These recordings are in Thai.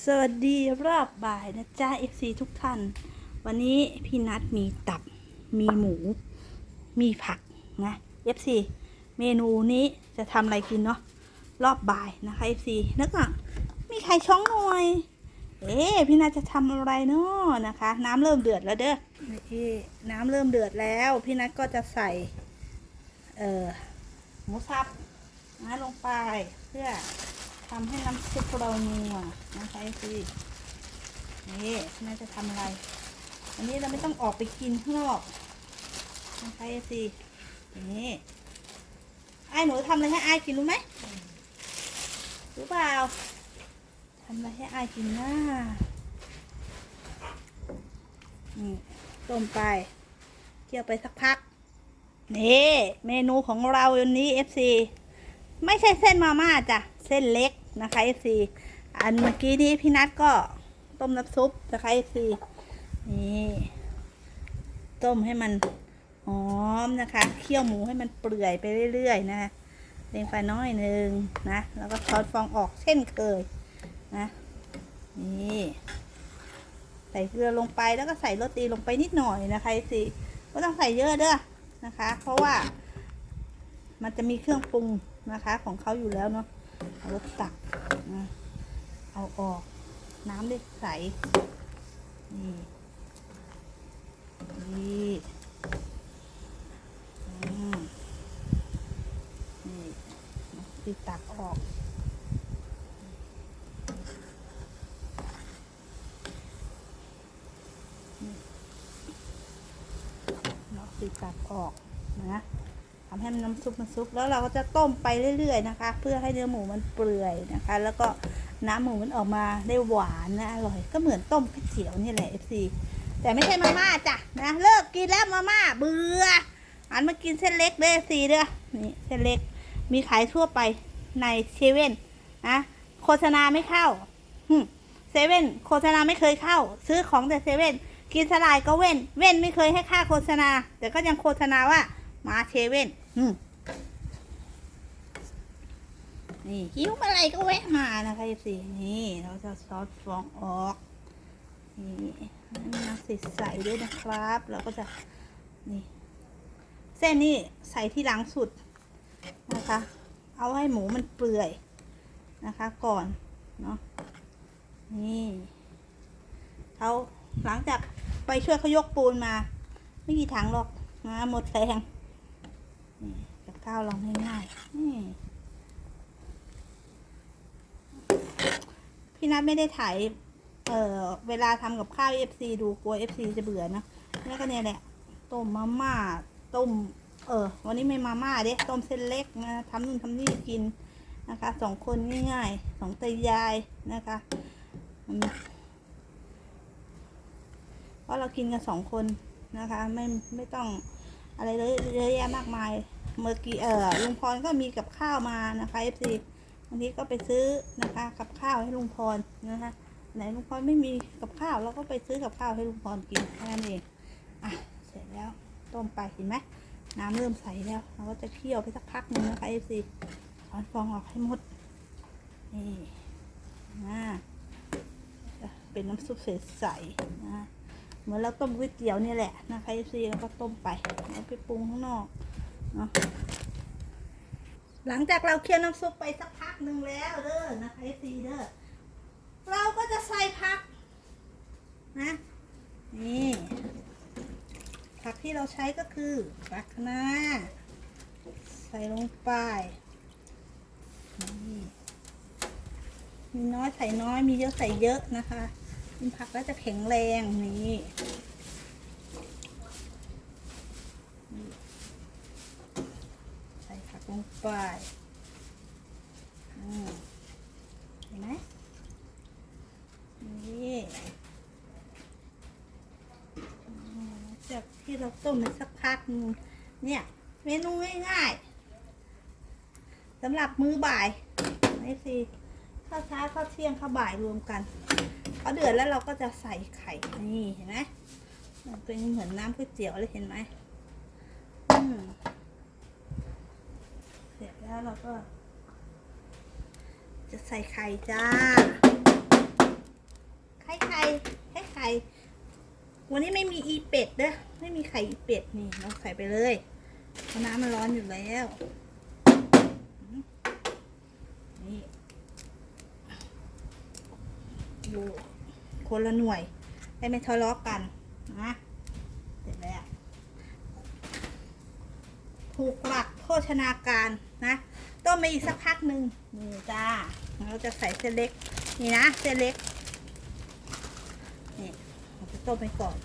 สวัสดีรอบบ่ายนะจ๊ะ FC ทุกท่าน วันนี้พี่นัดมีตับ มีหมู มีผักนะ FC เมนูนี้จะทำอะไรกินเนาะรอบบ่ายนะคะ FC แล้วก็มีไข่ช่องหน่อย เอ๊พี่นัดจะทำอะไรเนาะนะคะ น้ำเริ่มเดือดแล้วเด้อนี่น้ำเริ่มเดือดแล้ว พี่นัดก็จะใส่ เอ่อหมูสับนะลงไปเพื่อ ทำให้น้ำซุปเรานัวนะคะสินี่น่าจะทำอะไร อันนี้เราไม่ต้องออกไปกินข้างนอกนะคะสินี่ไอ้หนูทำอะไรให้ไอ้กินรู้ไหมรู้เปล่าทำอะไรให้ไอ้กินนะนี่ต้มไปเคี่ยวไปสักพักนี่เมนูของเราวันนี้ FC ไม่ใช่เส้นมาม่าจ้ะ เส้นเล็ก นะคะ FC อันเมื่อกี้นี้พี่นัทก็ต้มน้ำซุปนะคะ FC นี่ต้มให้มันหอมนะคะเคี่ยวหมูให้มันเปื่อยไปเรื่อยๆนะเลงไฟน้อยหนึ่งนะ แล้วก็ช้อนฟองออกเช่นเคยนะนี่ใส่เกลือลงไปแล้วก็ใส่โรตีลงไปนิดหน่อยนะคะ FC ก็ต้องใส่เยอะเด้อนะคะ เพราะว่ามันจะมีเครื่องปรุงนะคะของเขาอยู่แล้วเนาะ เอาตักนะเอาออก น้ำเล็กใส นี่ นี่นี่ตีตักออกเราตีตักออกนะ ทำให้มันน้ำซุปมันซุปแล้วเราก็จะต้มไปเรื่อย ๆ นะคะ เพื่อให้เนื้อหมูมันเปื่อยนะคะ แล้วก็น้ำหมูมันออกมาได้หวานนะอร่อยก็เหมือนต้มก๋วยเตี๋ยวนี่แหละ FC แต่ไม่ใช่มาม่าจ้ะนะเลิกกินแล้วมาม่าเบื่อหันมากินเส้นเล็กเลย FC เด้อนี่เส้นเล็กมีขายทั่วไปในเซเว่นนะโฆษณาไม่เข้าเซเว่นโฆษณาไม่เคยเข้า ซื้อของแต่เซเว่นกินสลายก็เว้น เว้นไม่เคยให้ค่าโฆษณา แต่ก็ยังโฆษณาว่ามาเชเว่น นี่หิวเมื่อไรก็แวะมานะคะสินี่เราจะซอสฟองออก นี่ให้มันน้ำใสๆด้วยนะครับ เราก็จะ นี่ เส้นนี่ใส่ที่หลังสุดนะคะ เอาให้หมูมันเปื่อยนะคะ ก่อนเนาะ นี่เขาหลังจากไปช่วยเขายกปูนมา ไม่กี่ถังหรอกนะหมดแรง กับข้าวเราง่ายๆนี่พี่นัทไม่ได้ถ่ายเออเวลาทำกับข้าว FC ดูกลัว FC จะเบื่อนะแล้วก็เนี่ยแหละต้มมาม่าต้ม เออ วันนี้ไม่มาม่าเด้ต้มเส้นเล็กนะทำนู่นทำนี่กินนะคะสองคนง่ายๆสองตายายนะคะเพราะเรากินกันสองคนนะคะ ไม่ไม่ต้อง อะไรเลยเยอะแยะมากมาย เมื่อกี้เออลุงพรก็มีกับข้าวมานะคะ FC บางทีก็ไปซื้อนะคะกับข้าวให้ลุงพรนะคะไหนลุงพรไม่มีกับข้าวเราก็ไปซื้อกับข้าวให้ลุงพรกินแค่นั้นเองอะเสร็จแล้วต้มไปเห็นไหมน้ำเริ่มใสแล้วเราก็จะเคี่ยวไปสักพักหนึ่งนะคะ FC ถอนฟองออกให้หมดนี่นะจะเป็นน้ำซุปใสๆนะ เหมือนเราต้มก๋วยเตี๋ยวนี่แหละนะคะซีแล้วก็ต้มไปแล้วไปปรุงข้างนอกเนาะหลังจากเราเคี่ยวน้ำซุปไปสักพักหนึ่งแล้วเด้อนะคะซีเด้อเราก็จะใส่ผักนะนี่ผักที่เราใช้ก็คือผักคะน้าใส่ลงไปนี่มีน้อยใส่น้อยมีเยอะใส่เยอะนะคะ กินผักแล้วจะแข็งแรงนี่ใส่ผักลงไปอืมเห็นไหมนี่จากที่เราต้มไปสักพักเนี่ยเมนูง่ายๆสำหรับมื้อบ่ายนี่สิข้าวเช้าข้าวเที่ยงข้าวบ่ายรวมกัน พอเดือดแล้วเราก็จะใส่ไข่นี่เห็นไหมมันเป็นเหมือนน้ำก๋วยเตี๋ยวเลยเห็นไหมเสร็จแล้วเราก็ จะใส่ไข่จ้า ไข่วันนี้ไม่มีอีเป็ดเด้อไม่มีไข่อีเป็ดนี่เราใส่ไปเลยเพราะน้ำมันร้อนอยู่แล้วนี่อยู่ คนละหน่วยให้ไม่ทะเลาะกันนะเสร็จแล้วถูกหลักโภชนาการนะต้มไปอีกสักพักหนึ่งนี่จ้าเราจะใส่เส้นเล็กนี่นะเส้นเล็กนี่เราจะต้มไปก่อน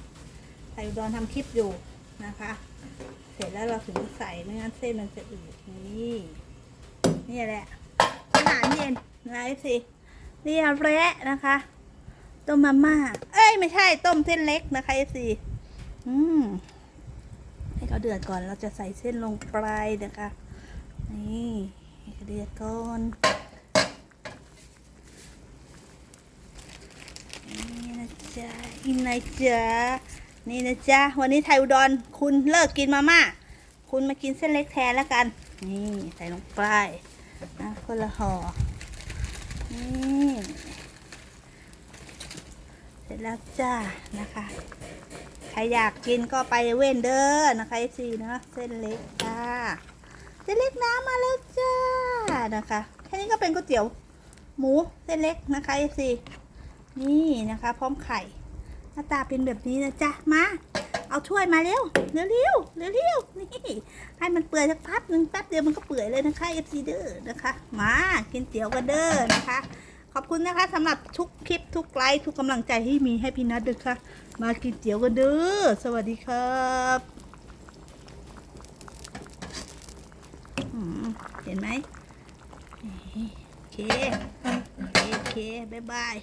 ไทยอุดรทำคลิปอยู่นะคะ เสร็จแล้วเราถึงใส่ไม่งั้นเส้นมันจะอืดนี่นี่แหละอาหารเย็นนะไอซีเรียแระนะคะ ต้มมาม่า เอ้ยไม่ใช่ต้มเส้นเล็กนะคะไอซีอืมให้เขาเดือดก่อนเราจะใส่เส้นลงไปนะคะ นี่ให้เขาเดือดก่อนนี่นะจ๊ะอินนะจ๊ะนี่นะจ๊ะวันนี้ไทยอุดรคุณเลิกกินมาม่าคุณมากินเส้นเล็กแทนแล้วกัน นี่ใส่ลงไปนะคนละห่อนี่ เสร็จแล้วจ้านะคะใครอยากกินก็ไปเว้นเด้อนะคะซีนาะเส้นเล็กจ้าเส้นเล็กน้ำมาแล้วจ้านะคะแค่นี้ก็เป็นก๋วยเตี๋ยวหมูเส้นเล็กนะคะซีนี่นะคะ พร้อมไข่หน้าตาเป็นแบบนี้นะจ๊ะมาเอาถ้วยมาเร็วเร็วเร็วเร็วเร็วนี่ให้มันเปื่อยสักพักหนึ่งแป๊บเดียวมันก็เปื่อยเลยนะคะเอฟซีเด้อนะคะ มากินเตี๋ยวกันเด้อนะคะ อบคุณนะคะสำหรับทุกคลิปทุกไลค์ทุกกำลังใจที่มีให้พี่นัทด้วยค่ะ มากินเตี๋ยวกันเด้อสวัสดีครับเห็นไหมโอเคโอเคโอเคบ๊ายบาย